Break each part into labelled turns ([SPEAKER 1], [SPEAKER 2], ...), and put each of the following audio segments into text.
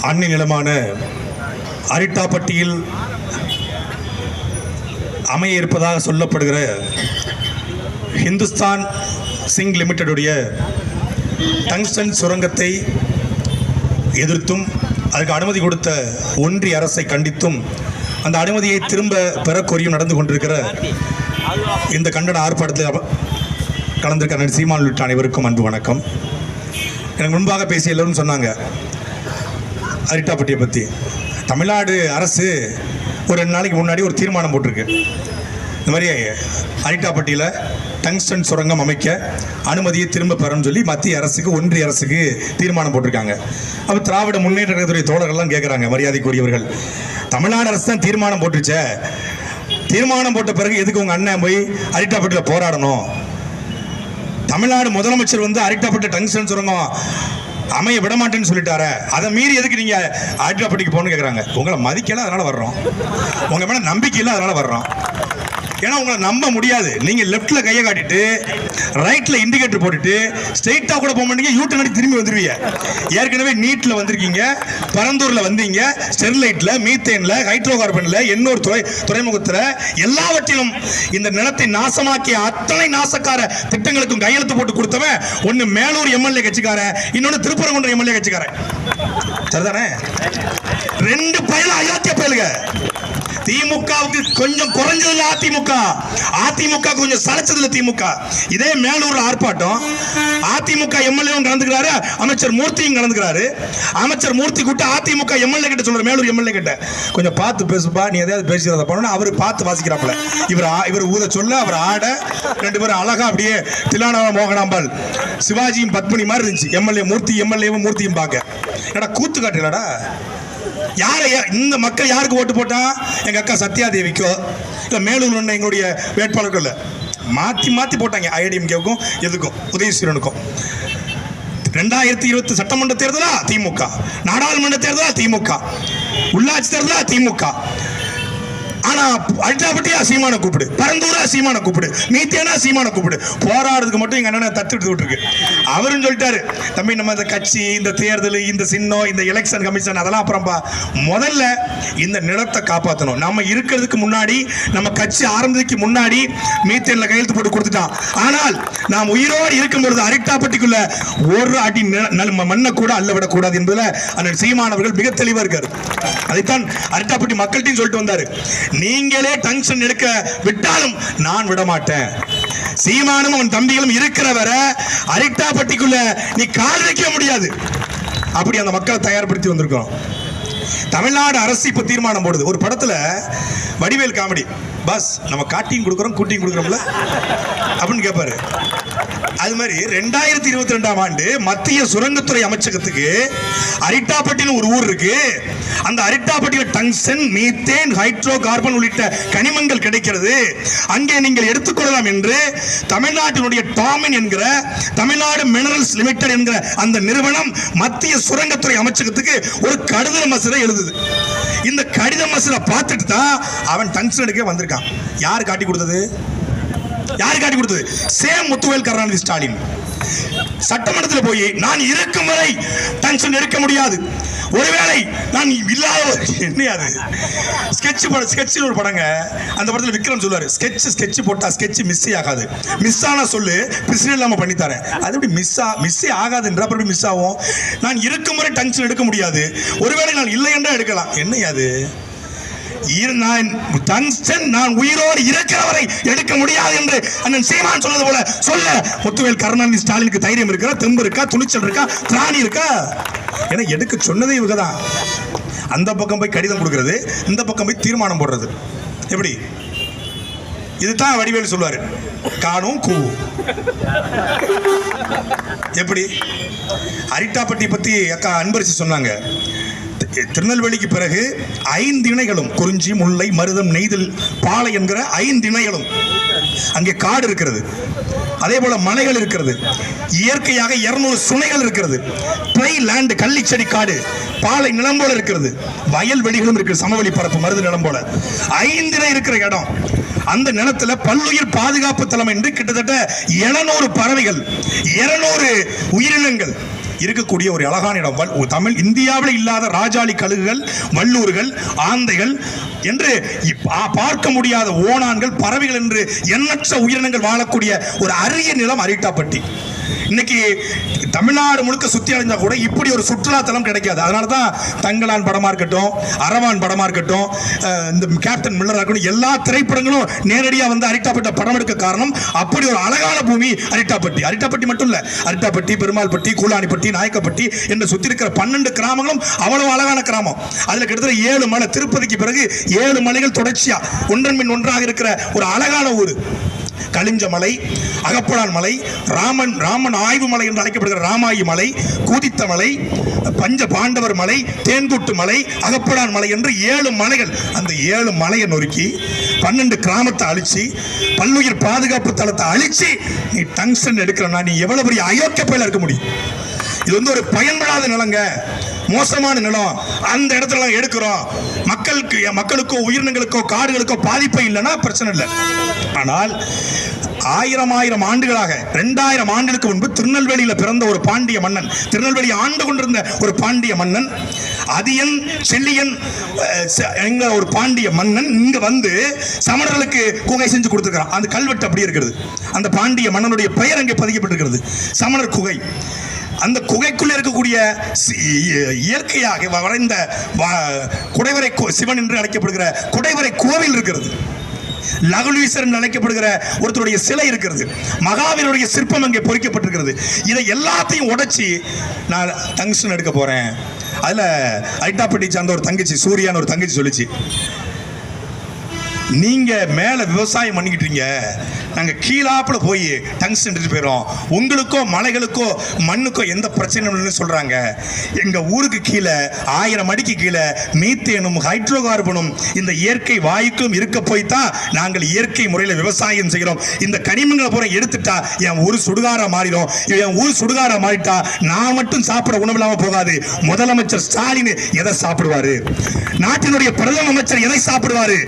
[SPEAKER 1] அன்னை நிலமான அரிட்டாப்பட்டியில் அமைய இருப்பதாக சொல்லப்படுகிற ஹிந்துஸ்தான் சிங் லிமிட்டடுடைய டங்ஸ்டன் சுரங்கத்தை எதிர்த்தும் அதுக்கு அனுமதி கொடுத்த ஒன்றிய அரசை கண்டித்தும் அந்த அனுமதியை திரும்ப பெறக்கோரியும் நடந்து கொண்டிருக்கிற இந்த கண்டன ஆர்ப்பாட்டத்தில் அவ- கலந்திருக்கிற சீமான் உள்ளிட்ட அனைவருக்கும் அன்பு வணக்கம். எனக்கு முன்பாக பேசிய எல்லோரும் சொன்னாங்க அரிட்டாப்பட்டியை பற்றி தமிழ்நாடு அரசு ஒரு ரெண்டு நாளைக்கு முன்னாடி ஒரு தீர்மானம் போட்டிருக்கு. இந்த மாதிரி அரிட்டாப்பட்டியில் டங்ஸ்டன் சுரங்கம் அமைக்க அனுமதியை திரும்ப பெறணும்னு சொல்லி மத்திய அரசுக்கு ஒன்றிய அரசுக்கு தீர்மானம் போட்டிருக்காங்க. அப்போ திராவிட முன்னேற்ற கழகத்துடைய தோழர்கள்லாம் கேட்குறாங்க மரியாதைக்குரியவர்கள். தமிழ்நாடு அரசு தான் தீர்மானம் போட்டுச்சே தீர்மானம் போட்ட பிறகு எதுக்கு உங்கள் அண்ணன் போய் அரிட்டாப்பட்டியில் போராடணும்? தமிழ்நாடு முதலமைச்சர் வந்து அரிட்டாப்பட்ட டங்ஸ்டன் சுரங்கம் அமைய விட மாட்டேன்னு சொல்லிட்டாரு. அதை மீறி எதுக்கு நீங்க அரிட்டாப்பட்டிக்கு போகணும்னு கேட்குறாங்க உங்களை மதிக்கல அதனால வர்றோம். உங்க மேல நம்பிக்கை இல்லை அதனால வர்றோம். ஏன்னா உங்களை நம்ப முடியாது. நீங்க லெஃப்ட்டில் கையை காட்டிட்டு ரைட்ல இண்டிகேட்டர் போட்டுட்டு ஸ்ட்ரெயிட்டாக கூட போக மாட்டீங்க யூ டர்ன் திரும்பி வந்துருவீங்க. ஏற்கனவே நீட்ல வந்திருக்கீங்க பரந்தூர்ல வந்தீங்க ஸ்டெர்லைட்ல மீத்தேன்ல ஹைட்ரோ கார்பன்ல இன்னொரு துறை துறைமுகத்துல எல்லாவற்றிலும் இந்த நிலத்தை நாசமாக்கிய அத்தனை நாசக்கார திட்டங்களுக்கும் கையெழுத்து போட்டு கொடுத்தவன் ஒன்னு மேலூர் எம்எல்ஏ கட்சிக்காரன் இன்னொன்னு திருப்பரங்குன்றம் எம்எல்ஏ கட்சிக்காரன். சரிதானே? ரெண்டு பயலும் அயோத்திய பயலுங்க. திமுகவுக்கு கொஞ்சம் குறைஞ்சதுல அதிமுக. அதிமுக கொஞ்சம் சளைச்சதுல திமுக. இதே மேலூர்ல ஆர்ப்பாட்டம். அதிமுக எம்எல்ஏவும் கலந்துக்கிறாரு அமைச்சர் மூர்த்தியும் கலந்துக்கிறாரு. அமைச்சர் மூர்த்தி கூட்ட அதிமுக எம்எல்ஏ கிட்ட சொல்ற மேலூர் எம்எல்ஏ கிட்ட. கொஞ்சம் பார்த்து பேசுப்பா நீ எதாவது பேசுறத பண்ணணும். அவர் பார்த்து வாசிக்கிறாப்புல. இவர் இவர் ஊத சொல்ல அவர் ஆட ரெண்டு பேரும் அழகா அப்படியே திலானா மோகனாம்பாள் சிவாஜியும் பத்மினி மாதிரி இருந்துச்சு. எம்எல்ஏ மூர்த்தி எம்எல்ஏவும் மூர்த்தியும் பார்க்க. ஏடா கூத்து காட்டுலடா யாரை யா- இந்த மக்கள் யாருக்கு ஓட்டு போட்டா? எங்கள் அக்கா சத்யாதேவிக்கோ இல்லை மேலூர் உள்ள எங்களுடைய வேட்பாளருக்கும் இல்லை. மாற்றி மாற்றி போட்டாங்க ஐடிஎம்கேவுக்கும் எதுக்கும்? உதயசீரனுக்கும் ரெண்டாயிரத்தி இருபத்தி சட்டமன்ற தேர்தலா? திமுக. நாடாளுமன்ற தேர்தலா? திமுக. உள்ளாட்சி தேர்தலா? திமுக. ஆனா அல்டாபட்டியா சீமான கூப்பிடு. பரந்தூரா சீமான கூப்பிடு. மீத்தேனா சீமான கூப்பிடு. போராடுறதுக்கு மட்டும் எங்க அண்ணனை தத்து எடுத்து விட்டுருக்கு? அவரும் சொல்லிட்டாரு. தம்பி நம்ம இந்த கட்சி இந்த தேர்தல் இந்த சின்னம் இந்த எலெக்ஷன் கமிஷன் அதெல்லாம் அப்புறம்பா முதல்ல இந்த நிலத்தை காப்பாற்றணும் நம்ம இருக்கிறதுக்கு முன்னாடி நம்ம கட்சி ஆரம்பிக்கு முன்னாடி மீத்தேன்ல கையெழுத்து போட்டு கொடுத்துட்டான். ஆனால் நாம் உயிரோடு இருக்கும் பொழுது அரிட்டாப்பட்டிக்குள்ள ஒரு அடி நல் மண்ணை கூட அள்ள விடக்கூடாது என்பதில் அண்ணன் சீமானவர்கள் மிக தெளிவாக இருக்கார். அதைத்தான் அரிட்டாப்பட்டி மக்கள்கிட்டையும் சொல்லிட்டு வந்தார். நீங்களே டங்ஷன் எடுக்க விட்டாலும் நான் விட மாட்டேன் சீமானும் அவன் தம்பிகளும் இருக்கிற வரை அரிட்டாப்பட்டிக்குள்ள நீ கால் வைக்க முடியாது. அப்படி அந்த மக்களை தயார்படுத்தி வந்திருக்கிறோம். தமிழ்நாடு அரசு இப்போ தீர்மானம் போடுது. ஒரு படத்தில் வடிவேல் காமெடி பஸ் நம்ம காட்டியும் கொடுக்குறோம் கூட்டியும் கொடுக்குறோம்ல? அப்படின்னு கேட்பாரு அது மாதிரி ரெண்டாயிரத்தி இருபத்தி ரெண்டாம் ஆண்டு மத்திய சுரங்கத்துறை அமைச்சகத்துக்கு அரிட்டாப்பட்டின்னு ஒரு ஊர் இருக்கு. அந்த அரிட்டாப்பட்டியில் டங்ஸ்டன் மீத்தேன் ஹைட்ரோ கார்பன் உள்ளிட்ட கனிமங்கள் கிடைக்கிறது. அங்கே நீங்கள் எடுத்துக்கொள்ளலாம் என்று தமிழ்நாட்டினுடைய டாமின் என்கிற தமிழ்நாடு மினரல்ஸ் லிமிடெட் என்கிற அந்த நிறுவனம் மத்திய சுரங்கத்துறை அமைச்சகத்துக்கு ஒரு கடித மசூரை எழுதுது. இந்த கடித மசூரை பார்த்துட்டு தான் அவன் டங்ஸ்டன் எடுக்க வந்திருக்கான். யார் காட்டி கொடுத்தது? யார் காட்டி கொடுத்தது? சேம் முத்துவேல் கருணாநிதி ஸ்டாலின். சட்டமன்றத்தில் போய் நான் இருக்கும் வரை டென்ஷன் எடுக்க முடியாது. ஒருவேளை நான் இல்லாத என்னையாது அது? ஸ்கெட்ச் படம் ஸ்கெட்ச் ஒரு படங்க. அந்த படத்தில் விக்ரம் சொல்லுவார் ஸ்கெட்ச் ஸ்கெட்ச் போட்டால் ஸ்கெட்ச் மிஸ் ஆகாது. மிஸ் ஆனால் சொல்லு பிசில் இல்லாமல் பண்ணித்தரேன் அது எப்படி மிஸ் ஆ மிஸ் ஆகாதுன்ற அப்புறம் மிஸ் ஆகும்? நான் இருக்கும் வரை டென்ஷன் எடுக்க முடியாது. ஒருவேளை நான் இல்லை என்றால் எடுக்கலாம். என்னையாது நான் நான் உயிரோடு இருக்கிறவரை எடுக்க முடியாது என்று அண்ணன் சீமான் சொன்னது போல சொல்ல. ஒத்துவேல் கருணாநிதி ஸ்டாலினுக்கு தைரியம் இருக்கா? தெம்பு இருக்கா? துணிச்சல் இருக்கா? திராணி இருக்கா? என எடுக்க சொன்னதே இவங்க தான் அந்த பக்கம் போய் கடிதம் கொடுக்கிறது இந்த பக்கம் போய் தீர்மானம் போடுறது. எப்படி? இதுதான் வடிவேலு சொல்லுவார். காணும் கூ. எப்படி? அரிட்டாப்பட்டி பற்றி அக்கா அன்பரிசி சொன்னாங்க. திருநெல்வேலிக்கு பிறகு ஐந்து இணைகளும் குறிஞ்சி முல்லை மருதம் நெய்தல் பாலை என்கிற ஐந்து இணைகளும் அங்கே காடு இருக்கிறது. அதே போல மலைகள் இருக்கிறது. இயற்கையாக இருநூறு சுனைகள் இருக்கிறது. பிளை லேண்ட் கள்ளிச்செடி காடு பாலை நிலம் போல இருக்கிறது. வயல்வெளிகளும் இருக்குது சமவெளி பரப்பு மருது நிலம் போல. ஐந்து இணை இருக்கிற இடம். அந்த நிலத்துல பல்லுயிர் பாதுகாப்பு தளம் என்று கிட்டத்தட்ட 700 பறவைகள் 200 உயிரினங்கள் இருக்கக்கூடிய ஒரு அழகான இடம். தமிழ் இந்தியாவில் இல்லாத ராஜாளி கழுகுகள் வல்லூர்கள் ஆந்தைகள் என்று இப்- பார்க்க முடியாத ஓணான்கள் பறவைகள் என்று எண்ணற்ற உயிரினங்கள் வாழக்கூடிய ஒரு அரிய நிலம் அரிட்டாப்பட்டி. இன்னைக்கு தமிழ்நாடு முழுக்க சுற்றி அடைஞ்சா கூட இப்படி ஒரு சுற்றுலாத்தலம் கிடைக்காது. அதனால தான் தங்கலான் படமாக இருக்கட்டும் அரவான் படமாக இருக்கட்டும் இந்த கேப்டன் மில்லராக இருக்கட்டும் எல்லா திரைப்படங்களும் நேரடியாக வந்து அரிட்டாப்பட்ட படம் எடுக்க காரணம் அப்படி ஒரு அழகான பூமி அரிட்டாப்பட்டி. அரிட்டாப்பட்டி மட்டும் இல்லை அரிட்டாப்பட்டி பெருமாள்பட்டி கூலானிப்பட்டி நாயக்கப்பட்டி என்று சுற்றி இருக்கிற பன்னெண்டு கிராமங்களும் அவ்வளவு அழகான கிராமம். அதில் கிட்டத்தட்ட ஏழு மலை. திருப்பதிக்கு பிறகு ஏழு மலைகள் தொடர்ச்சியாக ஒன்றன் மின் ஒன்றாக இருக்கிற ஒரு அழகான ஊர். கலிஞ்ச மலை அகப்படான் மலை ராமன் ராமன் ஆய்வு மலை என்று அழைக்கப்படுகிற ராமாயி மலை கூதித்த மலை பஞ்ச பாண்டவர் மலை தேன்கூட்டு மலை அகப்படான் மலை என்று ஏழு மலைகள் அந்த ஏழு மலையை நொறுக்கி பன்னெண்டு கிராமத்தை அழிச்சு பல்லுயிர் பாதுகாப்பு தளத்தை அழிச்சு நீ டங்ஸ்டன் எடுக்கிறனா நீ எவ்வளவு பெரிய அயோக்கிய பயில இருக்க முடியும்? இது வந்து ஒரு பயன்படாத நிலங்க. மோசமான நிலம். அந்த இடத்துல எடுக்கிறோம். மக்களுக்கு மக்களுக்கோ உயிரினங்களுக்கோ காடுகளுக்கோ பாதிப்பே இல்லைன்னா பிரச்சனை இல்லை. ஆனால் ஆயிரம் ஆயிரம் ஆண்டுகளாக ரெண்டாயிரம் ஆண்டுகளுக்கு முன்பு திருநெல்வேலியில பிறந்த ஒரு பாண்டிய மன்னன் திருநெல்வேலி ஆண்டு கொண்டிருந்த ஒரு பாண்டிய மன்னன் அதியன் செல்லியன் எங்க ஒரு பாண்டிய மன்னன் இங்க வந்து சமணர்களுக்கு குகை செஞ்சு கொடுத்துருக்கான் அந்த கல்வெட்டு அப்படி இருக்கிறது. அந்த பாண்டிய மன்னனுடைய பெயர் அங்கே பதிக்கப்பட்டிருக்கிறது. சமணர் குகை. அந்த குகைக்குள்ள இருக்கக்கூடிய இயற்கையாக வரைந்த வ- குடைவரை கோ- சிவன் என்று அழைக்கப்படுகிற குடைவரை கோவில் இருக்கிறது. லகுலீஸ்வரன் அழைக்கப்படுகிற ஒருத்தருடைய சிலை இருக்கிறது. மகாவீரருடைய சிற்பம் அங்கே பொறிக்கப்பட்டிருக்கிறது. இதை எல்லாத்தையும் உடைச்சி நான் டங்ஸ்டன் எடுக்க போறேன். அதுல ஐட்டாப்பட்டி சார்ந்த ஒரு தங்கச்சி சூர்யான்னு ஒரு தங்கச்சி சொல்லிச்சு. நீங்க மேல விவசாயம் பண்ணிக்கிட்டீங்க நாங்கள் கீழாப்பில் போய் டங்ஸ் எடுத்துட்டு போயிடும் உங்களுக்கோ மலைகளுக்கோ மண்ணுக்கோ எந்த பிரச்சனையும் இல்லைன்னு சொல்றாங்க. எங்க ஊருக்கு கீழே ஆயிரம் அடிக்கு கீழே மீத்தேனும் ஹைட்ரோகார்பனும் இந்த இயற்கை வாயுக்கும் இருக்க போய் தான் நாங்கள் இயற்கை முறையில் விவசாயம் செய்கிறோம். இந்த கனிமங்களை பூரா எடுத்துட்டா என் ஊர் சுடுகாரா மாறிடும். என் ஊர் சுடுகாரா மாறிட்டா நான் மட்டும் சாப்பிட உணவு இல்லாமல் போகாது. முதலமைச்சர் ஸ்டாலின் எதை சாப்பிடுவாரு? நாட்டினுடைய பிரதம அமைச்சர் எதை சாப்பிடுவாரு?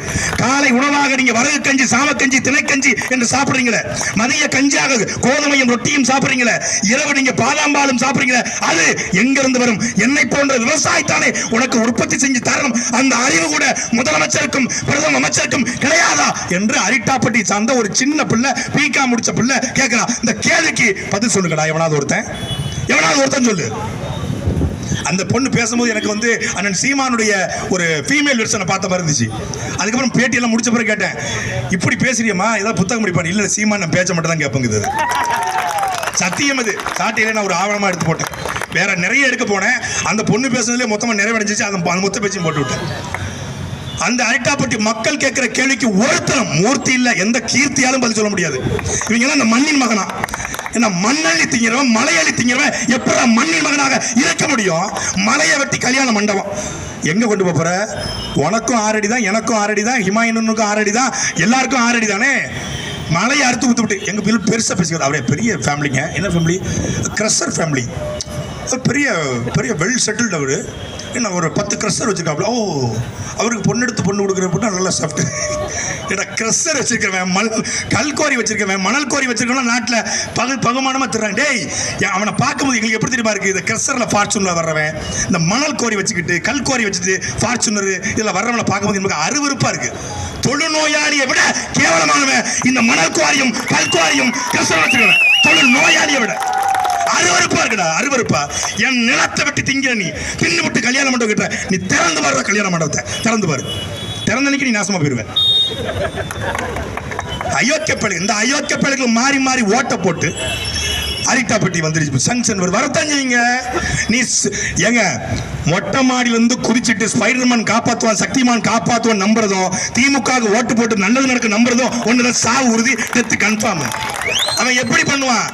[SPEAKER 1] காலை உணவாக நீங்க வரகு கஞ்சி சாமக்கஞ்சி திணைக்கஞ்சி என்று சாப்பிடுறீங்களே? மதிய கஞ்சியாக கோதுமையும் ரொட்டியும் சாப்பிடுறீங்களே? இரவு நீங்க பாதாம்பாலும் சாப்பிடுறீங்களே? அது எங்க இருந்து வரும்? என்னை போன்ற விவசாயத்தானே உனக்கு உற்பத்தி செஞ்சு தரணும். அந்த அறிவு கூட முதலமைச்சருக்கும் பிரதம அமைச்சருக்கும் கிடையாதா? என்று அரிட்டாப்பட்டி சார்ந்த ஒரு சின்ன பிள்ளை பிகா முடிச்ச பிள்ளை கேட்கிறான். இந்த கேள்விக்கு பதில் சொல்லுங்கடா. எவனாவது ஒருத்தன்? எவனாவது ஒருத்தன் சொல்லு. அந்த பொண்ணு பேசும்போது எனக்கு வந்து அண்ணன் சீமானுடைய ஒரு ஃபீமேல் வெர்ஷனை பார்த்த மாதிரி இருந்துச்சு. அதுக்கப்புறம் பேட்டியெல்லாம் முடிச்ச பிறகு கேட்டேன் இப்படி பேசுறியம்மா? ஏதாவது புத்தகம் படிப்பான். இல்லை சீமான் நான் பேச்ச மட்டும் தான் கேட்பங்குது சத்தியம் அது. சாட்டையில நான் ஒரு ஆவணமா எடுத்து போட்டேன். வேற நிறைய எடுக்க போனேன். அந்த பொண்ணு பேசுனதுலேயே மொத்தமா நிறைவடைஞ்சிச்சு. அந்த அந்த மொத்த பேச்சையும் போட்டு விட்டேன். அந்த அரிட்டாப்பட்டி மக்கள் கேட்கிற கேள்விக்கு ஒருத்தரம் மூர்த்தி இல்ல. எந்த கீர்த்தியாலும் பதில் சொல்ல முடியாது. இவங்க அந்த மண்ணின் மகனா. என்ன மண்ணள்ளி திங்கிறவன் மலையள்ளி திங்கிறவன் எப்படி மண்ணின் மகனாக இருக்க முடியும்? மலையை வெட்டி கல்யாண மண்டபம். எங்கே கொண்டு போகிற உனக்கும் ஆறடி தான் எனக்கும் ஆறடி தான் ஹிமாயனுக்கும் ஆறடி தான் எல்லாருக்கும் ஆறடி தானே மலையை அறுத்து ஊற்று விட்டு எங்கள் பிள்ளை பெருசா பேசிக்கிறது அவரே பெரிய ஃபேமிலிங்க என்ன ஃபேமிலி கிரஷர் ஃபேமிலி பெரிய பெரிய வெல் செட்டில்டு அவர். என்ன ஒரு பத்து க்ரெஷர் வச்சிருக்காப்ல ஓ அவருக்கு பொண்ணு எடுத்து பொண்ணு கொடுக்குற பொண்ணு நல்லா சாப்பிட்டு ஏன்னா க்ரெஷர் வச்சுருக்கவன் மல் கல்கோரி வச்சுருக்கவன் மணல் கோரி வச்சிருக்கவன் நாட்டில் பகு பகுமானமாக தர்றான். டேய் அவனை பார்க்கும்போது எங்களுக்கு எப்படி தெரியுமா இருக்குது இந்த க்ரெஷரில் ஃபார்ச்சூனில் வர்றவன் இந்த மணல் கோரி வச்சுக்கிட்டு கல்கோரி வச்சுட்டு ஃபார்ச்சுனர் இதில் வர்றவனை பார்க்கும்போது எனக்கு அருவருப்பாக இருக்குது தொழுநோயாளியை விட கேவலமானவன் இந்த மணல் குவாரியும் கல்குவாரியும் க்ரெஷர் வச்சிருக்கவன். தொழு நோயாளியை விட. அருவருப்பா இருக்குடா அருவருப்பா. என் நிலத்தை விட்டு திங்கிற நீ தின்னு விட்டு கல்யாண மண்டபம் கிட்ட நீ திறந்து பாரு கல்யாண மண்டபத்தை. திறந்து பாரு. திறந்த அன்னைக்கு நீ நாசமா போயிருவேன் அயோக்கிய பிள்ளை இந்த அயோக்கிய பிள்ளைகள் மாறி மாறி ஓட்ட போட்டு அரிட்டாப்பட்டி வந்துருச்சு. சங்ஷன் ஒரு வரத்தான் செய்யுங்க. நீ ஏங்க மொட்டை மாடியில இருந்து குதிச்சிட்டு ஸ்பைடர்மேன் காப்பாத்துவான் சக்திமான் காப்பாத்துவான் நம்புறதும் திமுக ஓட்டு போட்டு நல்லது நடக்க நம்புறதும் ஒண்ணுதான் சாவு உறுதி டெத்து கன்ஃபார்ம். அவன் எப்படி பண்ணுவான்?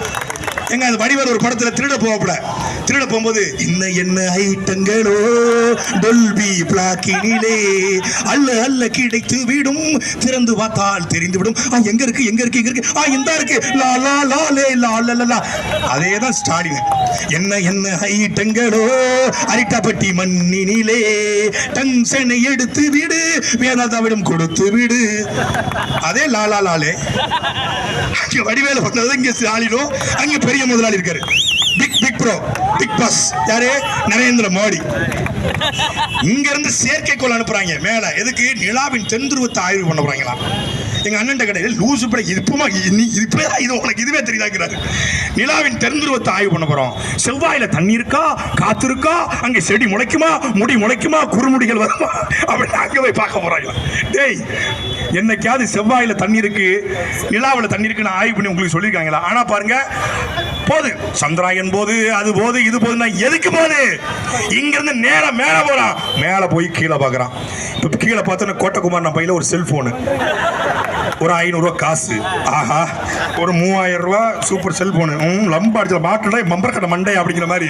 [SPEAKER 1] எங்க அது வடிவர் ஒரு படத்துல திருட போகப்பட திருட போகும்போது இன்ன என்ன ஐட்டங்களோ டொல்பி பிளாக்கினிலே அல்ல அல்ல கிடைத்து விடும் திறந்து பார்த்தால் தெரிந்து விடும் ஆ எங்க இருக்கு எங்க இருக்கு எங்க இருக்கு? ஆ இந்த இருக்கு. லா லா லா லே லா லா லா, லா. அதே தான் ஸ்டாலின். என்ன என்ன ஐட்டங்களோ அரிட்டாப்பட்டி மண்ணினிலே டங்ஷனை எடுத்து விடு வேதாதாவிடம் கொடுத்து விடு. அதே லாலா லாலே வடிவேல பண்ணது இங்க ஸ்டாலினோ அங்க பெரிய முதலாளி இருக்காரு. Big big bro big boss யாரு? நரேந்திர மோடி. இங்க இருந்து செயற்கைக்கோள் அனுப்புறாங்க மேல. எதுக்கு? நிலாவின் தென்துருவத்தை ஆய்வு பண்ண போறாங்களா? எங்க அண்ணன் கடையில் லூசு பட இப்பமா இப்பவே இது உனக்கு இதுவே தெரியுதாங்கிறாரு நிலாவின் தென்துருவத்தை ஆய்வு பண்ண போறோம். செவ்வாயில தண்ணி இருக்கா? காத்து இருக்கா? அங்க செடி முளைக்குமா? முடி முளைக்குமா? குறுமுடிகள் வருமா? அப்படின்னு அங்க போய் பார்க்க போறாங்களா. டேய் என்னைக்காவது செவ்வாயில தண்ணி இருக்கு நிலாவில் தண்ணி இருக்குன்னு ஆய்வு பண்ணி உங்களுக்கு சொல்லியிருக்காங்களா? ஆனால் பாருங்க போது. சந்திராயன் போது அது போது இது போதுன்னா எதுக்கு போது? இங்கிருந்து நேரம் மேலே போகிறான் மேலே போய் கீழே பார்க்குறான். இப்போ கீழே பார்த்தோன்னா கோட்டகுமார் நம்ம பையில் ஒரு செல்ஃபோனு ஒரு ஐநூறுரூவா காசு. ஆஹா. ஒரு மூவாயிரம் ரூபா சூப்பர் செல்போனு ம் லம்ப அடிச்சல மாட்டுல மம்பர் கடை மண்டை அப்படிங்கிற மாதிரி.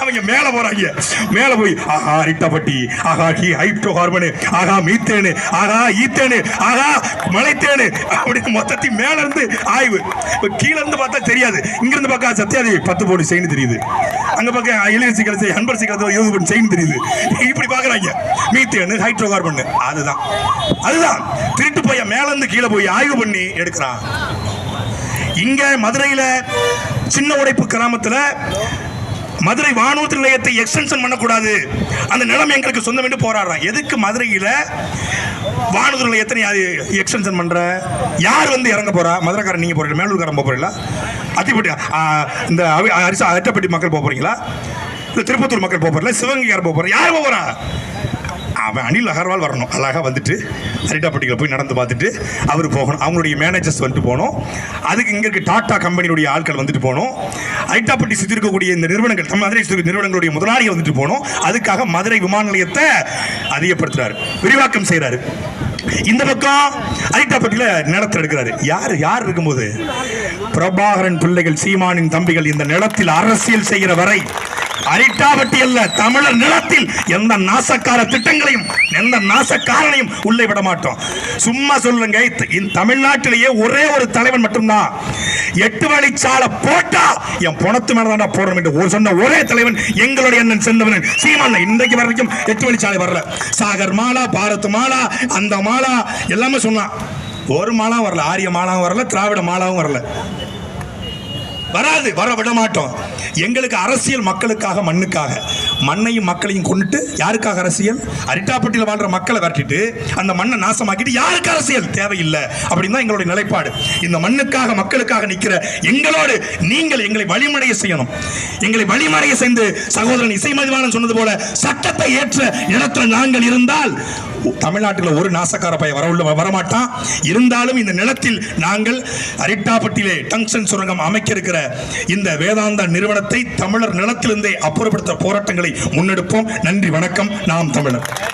[SPEAKER 1] அவங்க மேல போறாங்க. மேல போய் ஆஹா ரிட்டப்பட்டி ஆஹா ஹி ஹைப்டோ ஹார்மனு ஆஹா மீத்தேனு ஆஹா ஈத்தேனு ஆஹா மலைத்தேனு அப்படின்னு மொத்தத்தையும் மேல இருந்து ஆய்வு. இப்போ கீழ இருந்து பார்த்தா தெரியாது. இங்கிருந்து பார்க்க சத்யாதி பத்து போடு செயின் தெரியுது. அங்க பக்கம் இளைய கலசி அன்பர் சிக்கல் இருபது பண்ணி செயின் தெரியுது. இப்படி பாக்குறாங்க மீத்தேனு ஹைட்ரோ கார்பன் அதுதான். அதுதான். திருட்டு போய் மேல இருந்து கீழே போய் ஆய்வு பண்ணி எடுக்கிறான். இங்க மதுரையில சின்ன உடைப்பு கிராமத்துல மதுரை வானூர்தி நிலையத்தை எக்ஸ்டென்ஷன் பண்ணக்கூடாது. அந்த நிலம் எங்களுக்கு சொந்தம் என்று போராடுறான். எதுக்கு மதுரையில வானூர்தி நிலையத்தை நீ எக்ஸ்டென்ஷன் பண்ற? யார் வந்து இறங்க போறா? மதுரைக்காரன் நீங்க போகிறீங்க மேலூர்காரன் போக போறீங்களா? அத்திப்பட்டி இந்த அரிசா அட்டப்பட்டி மக்கள் போக போறீங்களா? இல்லை திருப்பத்தூர் மக்கள் போக போறீங்களா? சிவகங்கைக்காரன் போக போகிறேன் யார் போக போறா? அவன் அனில் அகர்வால் வரணும். அழகாக வந்துட்டு அரிட்டாப்பட்டியில் போய் நடந்து பார்த்துட்டு அவர் போகணும். அவங்களுடைய மேனேஜர்ஸ் வந்துட்டு போகணும். அதுக்கு இங்கே இருக்க டாடா கம்பெனியுடைய ஆட்கள் வந்துட்டு போகணும். அரிட்டாப்பட்டி சுற்றி இருக்கக்கூடிய இந்த நிறுவனங்கள் மதுரை சுற்றி நிறுவனங்களுடைய முதலாளிகள் வந்துட்டு போகணும். அதுக்காக மதுரை விமான நிலையத்தை அதிகப்படுத்துறாரு. விரிவாக்கம் செய்கிறாரு இந்த பக்கம் அரிட்டாப்பட்டியில் நிலத்தில் எடுக்கிறாரு. யார் யார் இருக்கும்போது? பிரபாகரன் பிள்ளைகள் சீமானின் தம்பிகள் இந்த நிலத்தில் அரசியல் செய்கிற வரை அரிட்டாபட்டி அல்ல தமிழர் நிலத்தில் எந்த நாசக்கார திட்டங்களையும் எந்த நாசக்காரனையும் உள்ளே விட மாட்டோம். சும்மா சொல்லுங்க தமிழ்நாட்டிலேயே ஒரே ஒரு தலைவன் மட்டும்தான். எட்டு வழிச்சாலை போட்டா என் பணத்து மேல போடணும் என்று ஒரு சொன்ன ஒரே தலைவன் எங்களுடைய அண்ணன் செந்தவன் சீமான் இன்றைக்கு வரைக்கும் எட்டு வழிச்சாலை வரல. சாகர் மாலா பாரத் மாலா அந்த மாலா எல்லாமே சொன்னான். ஒரு மாலாவும் வரல ஆரிய மாலாவும் வரல திராவிட மாலாவும் வரல. வராது வர விட மாட்டோம் எங்களுக்கு அரசியல் மக்களுக்காக மண்ணுக்காக. மண்ணையும் மக்களையும் கொண்டுட்டு யாருக்காக அரசியல்? அரிட்டாப்பட்டியில் வாழ்ற மக்களை விரட்டிட்டு அந்த மண்ணை நாசமாக்கிட்டு யாருக்கு அரசியல்? தேவையில்லை. அப்படின்னு தான் எங்களுடைய நிலைப்பாடு. இந்த மண்ணுக்காக மக்களுக்காக நிற்கிற எங்களோடு நீங்கள் எங்களை வழிமடைய செய்யணும். எங்களை வழிமடைய செய்து சகோதரன் இசை மதிவாளன் சொன்னது போல சட்டத்தை ஏற்ற இடத்துல நாங்கள் இருந்தால் தமிழ்நாட்டில் ஒரு நாசக்கார பையன் வர உள்ள வரமாட்டான். இருந்தாலும் இந்த நிலத்தில் நாங்கள் அரிட்டாப்பட்டியிலே டங்ஷன் சுரங்கம் அமைக்க இருக்கிற இந்த வேதாந்தா நிறுவனத்தை தமிழர் நிலத்திலிருந்தே அப்புறப்படுத்த போராட்டங்களை முன்னெடுப்போம். நன்றி வணக்கம். நாம் தமிழர்.